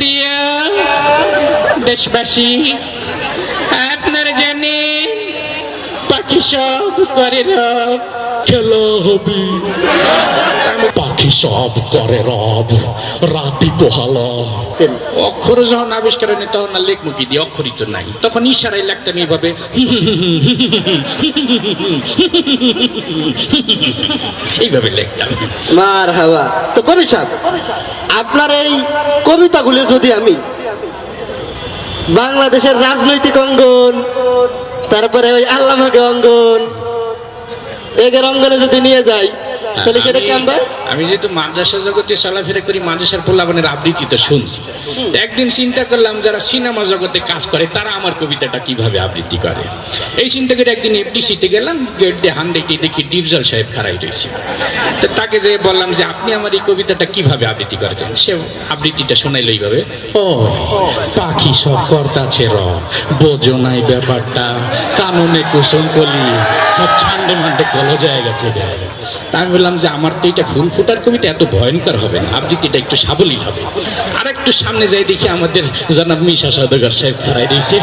প্রিয় দেশবাসী আপনারা জানেন পাখি সব করে রব। খেলা হবে। পাখি সব করে রব। রাতি পোহালা। অক্ষর যখন আবিষ্কার হয়নি তখন আর লেখমুখী দিয়ে? অক্ষরই তো নাই। তখন ইশারাই লাগতাম এইভাবে। এইভাবে লিখতাম। মার হাওয়া তো কবি সাহেব আপনার এই কবিতাগুলো যদি আমি বাংলাদেশের রাজনৈতিক অঙ্গন, তারপরে ওই আল্লামাকে অঙ্গন এগের অঙ্গনে যদি নিয়ে যাই, তাহলে সেটা কি কেমন আমি যেহেতু মাদ্রাসা জগতে চলাফেরা করি মাদ্রাসার পোলাবনের আবৃত্তি তো শুনছি। একদিন চিন্তা করলাম যারা সিনেমা জগতে কাজ করে তারা আমার কবিতাটা কীভাবে আবৃত্তি করে? এই চিন্তা করে একদিন এফডিসিতে গেলাম গেট দিয়ে হান দেখতে দেখি ডিপজল সাহেব খাড়াই রয়েছে। তো তাকে যে বললাম যে আপনি আমার এই কবিতাটা কীভাবে আবৃত্তি করেছেন? সে আবৃত্তিটা শোনাইলো এইভাবে ও পাখি সব কর্তাছে র বোঝো নাই ব্যাপারটা কাননে কুসুম কলি সব ছান্ডে মান্ডে কলো যায় গেছে তা আমি বললাম যে আমার তো এটা ফুল ফুটার কবিতা এত ভয়ঙ্কর হবে না। আবৃত্তিটা একটু সাবলীল হবে। আর একটু সামনে যাই দেখি আমাদের জনাব মিশা সদগর সাহেব খারাই দিয়েছে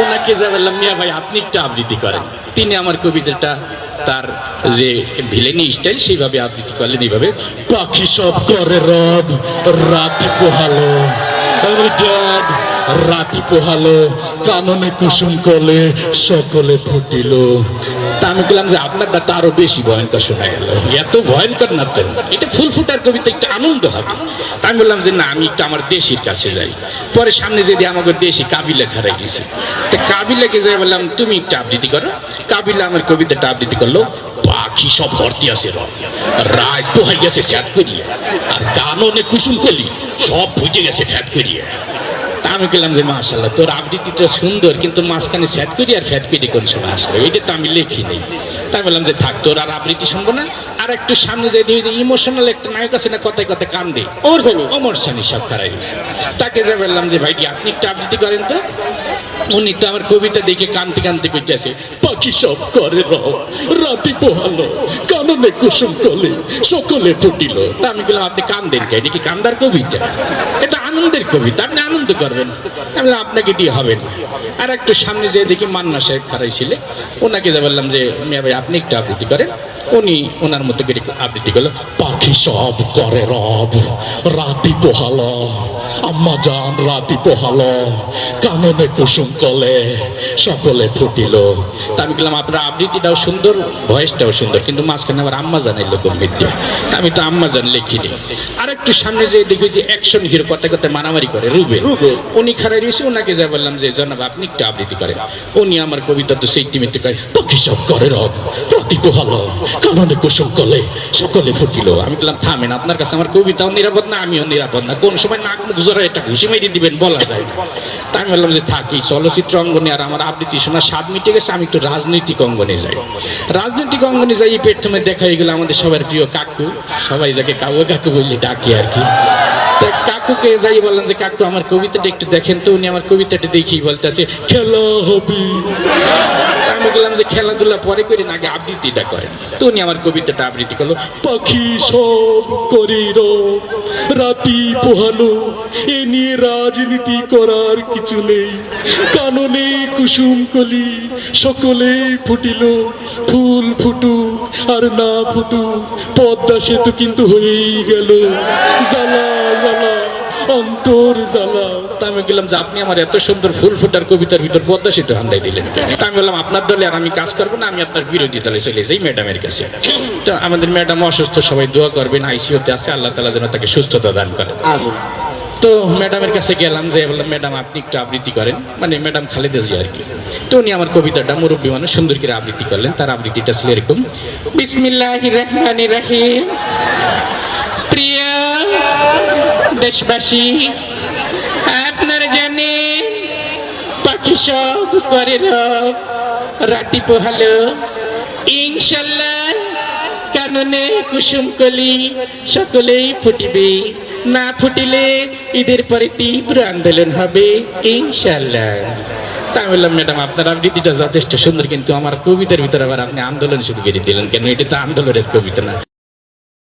ওনাকে যা বললাম মিয়া ভাই আপনি একটু আবৃত্তি করেন। তিনি আমার কবিতাটা তার যে ভিলেনি স্টাইল সেইভাবে আবৃত্তি করলেন। এইভাবে পাখি সব করে রব রাতি ড্যাড, রাতি পোহালো, কাননে কুসুম কলে, সকলে ফুটিল। তা আমি বললাম যে আপনারটা তো আরও বেশি ভয়ঙ্কর শোনা গেল। এত ভয়ঙ্কর না তো। এটা ফুল ফুটার কবিতা, একটু আনন্দ হবে। তা আমি বললাম যে না, আমি একটু আমার দেশির কাছে যাই। পরে সামনে যদি আমাকে দেশি কাবিলা খারাই গেছে তো কাবিলাকে যাই বললাম, তুমি একটু আবৃত্তি করো। কাবিলা আমার কবিতাটা আবৃত্তি করল, পাখি সব ভর্তি আছে রব। রাত তো হয়ে গেছে স্যাত করিয়ে। আর কাননে কুসুম কলি সব ভুজে গেছে ফ্যাত করিয়ে। তা আমি বললাম যে মাশাল্লাহ তোর আবৃত্তিটা সুন্দর কিন্তু মাঝখানে স্যাট করি আর ফ্যাট করি কোন সময় আসলে এটা তো আমি লিখি নেই। তাই বললাম যে থাক তোর আর আবৃত্তি শুনব না। আর একটু সামনে যাই দিয়ে ইমোশনাল একটা নায়ক আছে না কথায় কথায় কান দিই অমর সানি। অমর সানি সব খারাই তাকে যা বললাম যে ভাইটি আপনি একটু আবৃত্তি করেন তো। উনি তো আমার কবিতা দেখে কানতে কানতে কইতেছে পাখি সব করে রব রাতি পোহালো কাননে কুসুম কলে সকলে ফুটিল। তা আমি বললাম আপনি কান্দেন কে? এটা কি কান্দার কবিতা? এটা আনন্দের কবিতা আপনি আনন্দ করবেন। বললাম, আপনাকে দিয়ে হবে না। আর একটু সামনে যেয়ে দেখি মান্না সাহেব খারাই ছিলে ওনাকে যা বললাম যে মিয়া ভাই আপনি একটু আবৃত্তি করেন। উনি ওনার মতো করে আবৃত্তি করল পাখি সব করে রব রাতি পোহালো। আম্মা জান রাতি পোহালো কাননে কুসুম কলে সকলে ফুটিল। তা আমি বললাম আপনার আবৃত্তিটাও সুন্দর ভয়েসটাও সুন্দর কিন্তু মাঝখানে আবার আম্মা জানের লোক মিডিয়া আমি তো আম্মা জান লিখিনি। আর একটু সামনে যে দেখি যে অ্যাকশন হিরো কথা কথা মারামারি করে রুবে উনি খারাই রয়েছে ওনাকে যা বললাম যে জনাব আপনি একটু আবৃত্তি করেন। উনি আমার কবিতা তো সেই টিমিতে কয় পাখি সব করে রব রাতি পোহালো কাননে কুসুম কলে সকলে ফুটিল। আমি বললাম, থামেন, আপনার কাছে আমার কবিতাও নিরাপদ না, আমিও নিরাপদ না। কোন সময় নাক মুখ জোরে একটা ঘুষি মেরে দিবেন বলা যায় না। তা আমি বললাম যে, থাকি চলচ্চিত্র অঙ্গনে আর আমার আবৃত্তি শোনা স্বাদ মিটে গেছে, আমি একটু রাজনৈতিক অঙ্গনে যাই। রাজনৈতিক অঙ্গনে যাই, এই প্রথমে দেখা হয়ে গেল আমাদের সবার প্রিয় কাকু। সবাই যাকে কাকু কাকু বললে ডাকি আর কি। কাকুকে যাই বললাম যে, কাকু, আমার কবিতাটা একটু দেখেন তো, উনি আমার কবিতাটা দেখি বলতেছে, খেলা হবে। আমি বললাম যে খেলাধুলা পরে করে না, আগে আবৃত্তিটা করেন। তো উনি আমার কবিতাটা আবৃত্তি করল, পাখি সব করে রব রাতি পোহালো, এ নিয়ে রাজনীতি করার কিছু নেই। কাননে কুসুম কলি, সকলে ফুটিল, ফুল ফুটুক আর না ফুটুক, পদ্মা সেতু কিন্তু হয়েই গেল। জ্বালা জ্বালা অন্তর জ্বালা। তা আমি বললাম যে আপনি আমার এত সুন্দর ফুল ফুটার কবিতার ভিতর পদ্মা সেতু হান্দাই দিলেন তা আমি বললাম আপনার দলে আর আমি কাজ করব না আমি আপনার বিরোধী দলে চলে যাই ম্যাডামের কাছে। তো আমাদের ম্যাডাম অসুস্থ সবাই দোয়া করবেন আইসিওতে আছে আল্লাহ তালা যেন তাকে সুস্থতা দান করেন তো ম্যাডামের কাছে গেলাম যে বললাম ম্যাডাম আপনি একটু আবৃত্তি করেন। মানে ম্যাডাম খালেদা জিয়া আর কি তো উনি আমার কবিতাটা মুরব্বী মানুষ সুন্দর করে আবৃত্তি করলেন। তার আবৃত্তিটা ছিল এরকম বিসমিল্লাহ রহমান রাহিম। প্রিয় দেশবাসী, আপনারা জানেন পাখি সব করে রাতি পোহালো। ইনশাল্লাহ কাননে কুসুম কলি সকলেই ফুটিবে। না ফুটিলে ঈদের পরে তীব্র আন্দোলন হবে, ইনশাল্লাহ। তা ম্যাডাম, আপনার আবৃত্তিটা যথেষ্ট সুন্দর, কিন্তু আমার কবিতার ভিতরে আবার আপনি আন্দোলন শুরু করে দিলেন। কেন? এটা তো আন্দোলনের কবিতা না।